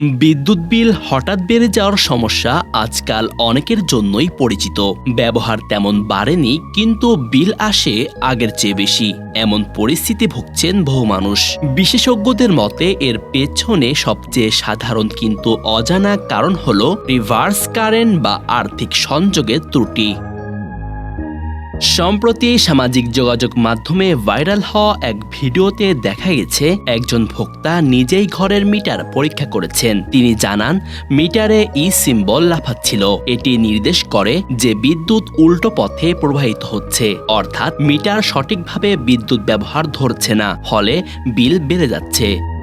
বিদ্যুৎ বিল হঠাৎ বেড়ে যাওয়ার সমস্যা আজকাল অনেকের জন্যই পরিচিত। ব্যবহার তেমন বাড়েনি, কিন্তু বিল আসে আগের চেয়ে বেশি। এমন পরিস্থিতি ভুগছেন বহু মানুষ। বিশেষজ্ঞদের মতে, এর পেছনে সবচেয়ে সাধারণ কিন্তু অজানা কারণ হল রিভার্স কারেন্ট বা আর্থিক সংযোগের ত্রুটি। সম্প্রতি সামাজিক যোগাযোগ মাধ্যমে ভাইরাল হওয়া এক ভিডিওতে দেখা গেছে, একজন ভোক্তা নিজেই ঘরের মিটার পরীক্ষা করেছেন। তিনি জানান, মিটারে ই সিম্বল লাফাচ্ছিল। এটি নির্দেশ করে যে বিদ্যুৎ উল্টো পথে প্রবাহিত হচ্ছে। অর্থাৎ মিটার সঠিকভাবে বিদ্যুৎ ব্যবহার ধরছে না, ফলে বিল বেড়ে যাচ্ছে।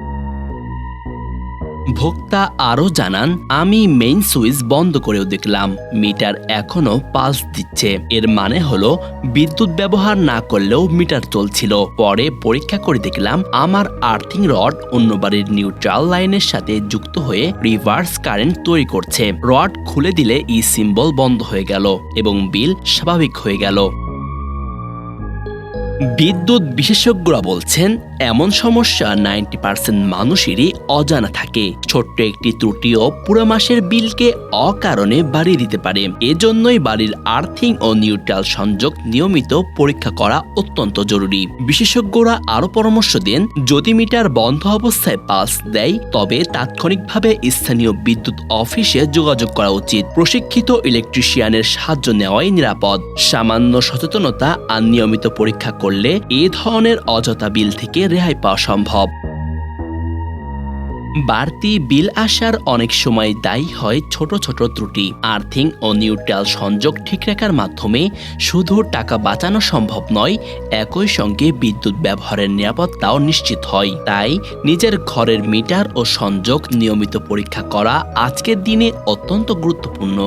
ভোক্তা আরও জানান, আমি মেইন সুইচ বন্ধ করেও দেখলাম, মিটার এখনও পালস দিচ্ছে। এর মানে হলো, বিদ্যুৎ ব্যবহার না করলেও মিটার চলছিল। পরে পরীক্ষা করে দেখলাম, আমার আর্থিং রড অন্য বাড়ির নিউট্রাল লাইনের সাথে যুক্ত হয়ে রিভার্স কারেন্ট তৈরি করছে। রড খুলে দিলে ই সিম্বল বন্ধ হয়ে গেল এবং বিল স্বাভাবিক হয়ে গেল। বিদ্যুৎ বিশেষজ্ঞরা বলছেন, এমন সমস্যা নাইনটি পার্সেন্ট মানুষেরই অজানা থাকে। ছোট্ট একটি ত্রুটিও পুরো মাসের বিলকে অকারণে বাড়িয়ে দিতে পারে। এজন্যই বাড়ির আর্থিং ও নিউট্রাল সংযোগ নিয়মিত পরীক্ষা করা অত্যন্ত জরুরি। বিশেষজ্ঞরা আরও পরামর্শ দেন, যদি মিটার বন্ধ অবস্থায় পালস দেয়, তবে তাৎক্ষণিকভাবে স্থানীয় বিদ্যুৎ অফিসে যোগাযোগ করা উচিত। প্রশিক্ষিত ইলেকট্রিশিয়ানের সাহায্য নেওয়াই নিরাপদ। সামান্য সচেতনতা আর নিয়মিত পরীক্ষা করলে এ ধরনের অযথা বিল থেকে রেহাই পাওয়া সম্ভব। বাড়তি বিল আসার অনেক সময় দায়ী হয় ছোট ছোট ত্রুটি, আর্থিং ও নিউট্রাল সংযোগ ঠিক রাখার মাধ্যমে। শুধু টাকা বাঁচানো সম্ভব নয়, একই সঙ্গে বিদ্যুৎ ব্যবহারের নিরাপত্তাও নিশ্চিত হয়। তাই নিজের ঘরের মিটার ও সংযোগ নিয়মিত পরীক্ষা করা আজকের দিনে অত্যন্ত গুরুত্বপূর্ণ।